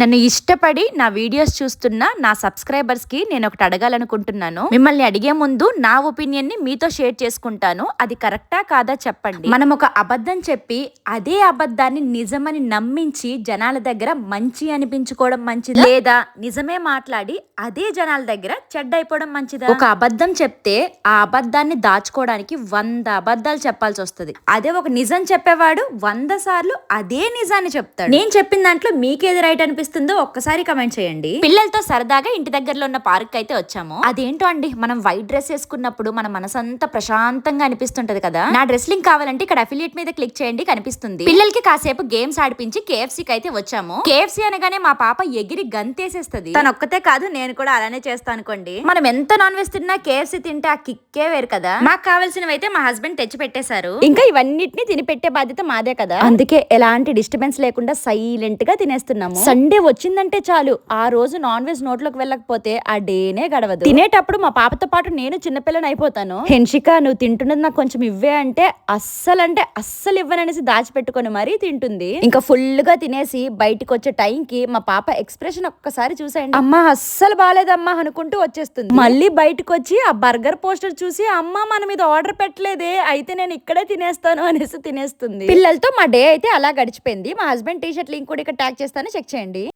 నన్ను ఇష్టపడి నా వీడియోస్ చూస్తున్న నా సబ్స్క్రైబర్స్కి నేను ఒకటి అడగాలనుకుంటున్నాను. మిమ్మల్ని అడిగే ముందు నా ఒపీనియన్ని మీతో షేర్ చేసుకుంటాను. అది కరెక్టా కాదా చెప్పండి. మనం ఒక అబద్ధం చెప్పి అదే అబద్ధాన్ని నిజమని నమ్మించి జనాల దగ్గర మంచి అనిపించుకోవడం మంచిది? లేదా నిజమే మాట్లాడి అదే జనాల దగ్గర చెడ్డ అయిపోవడం మంచిదా? ఒక అబద్ధం చెప్తే ఆ అబద్ధాన్ని దాచుకోవడానికి వంద అబద్ధాలు చెప్పాల్సి వస్తుంది. అదే ఒక నిజం చెప్పేవాడు వంద సార్లు అదే నిజాన్ని చెప్తాడు. నేను చెప్పిన దాంట్లో మీకేది రైట్ అనిపిస్తుంది? ఒక్కసారి కమెంట్ చేయండి. పిల్లలతో సరదాగా ఇంటి దగ్గరలో ఉన్న పార్క్ అయితే వచ్చాము. అదేంటో అండి మనం వైట్ డ్రెస్ వేసుకున్నప్పుడు మన మనసంతా ప్రశాంతంగా అనిపిస్తుంటది కదా. నా డ్రెస్ లింక్ కావాలంటే ఇక్కడ అఫిలియేట్ మీద క్లిక్ చేయండి కనిపిస్తుంది. పిల్లలకి కాసేపు గేమ్స్ ఆడిపించి KFC కి అయితే వచ్చాము. కేఎఫ్సీ అనగానే మా పాప ఎగిరి గంతేసేస్తది. తను ఒక్కతే కాదు నేను కూడా అలానే చేస్తాను అనుకోండి. మనం ఎంత నాన్ వెజ్ తిన్నా కేఎఫ్సీ తింటే ఆ కిక్కే వేరు కదా. మాకు కావాల్సినవి అయితే మా హస్బెండ్ తెచ్చి పెట్టేశారు. ఇంకా ఇవన్నిటిని తిని పెట్టే బాధ్యత మాదే కదా. అందుకే ఎలాంటి డిస్టర్బెన్స్ లేకుండా సైలెంట్గా తినేస్తున్నాము. సండే వచ్చిందంటే చాలు. ఆ రోజు నాన్ వెజ్ నోట్లోకి వెళ్ళకపోతే ఆ డేనే గడవదు. తినేటప్పుడు మా పాపతో పాటు నేను చిన్నపిల్లని అయిపోతాను. హెన్షిక నువ్వు తింటున్నది నాకు కొంచెం ఇవ్వే అంటే అస్సలు అంటే అస్సలు ఇవ్వననేసి దాచిపెట్టుకొని మరీ తింటుంది. ఇంకా ఫుల్గా తినేసి బయటకు వచ్చే టైం కి మా పాప ఎక్స్ప్రెషన్ ఒక్కసారి చూసేయండి. అమ్మా అస్సలు బాగాలేదమ్మా అనుకుంటూ వచ్చేస్తుంది. మళ్ళీ బయటకు వచ్చి ఆ బర్గర్ పోస్టర్ చూసి అమ్మ మనం ఇది ఆర్డర్ పెట్టలేదే అయితే నేను ఇక్కడే తినేస్తాను అనేసి తినేస్తుంది. పిల్లలతో మా డే అయితే అలా గడిచిపోయింది. మా హస్బెండ్ టీ షర్ట్ లింక్ కూడా ఇక్కడ ట్యాగ్ చేస్తాను. చెక్ చేయండి.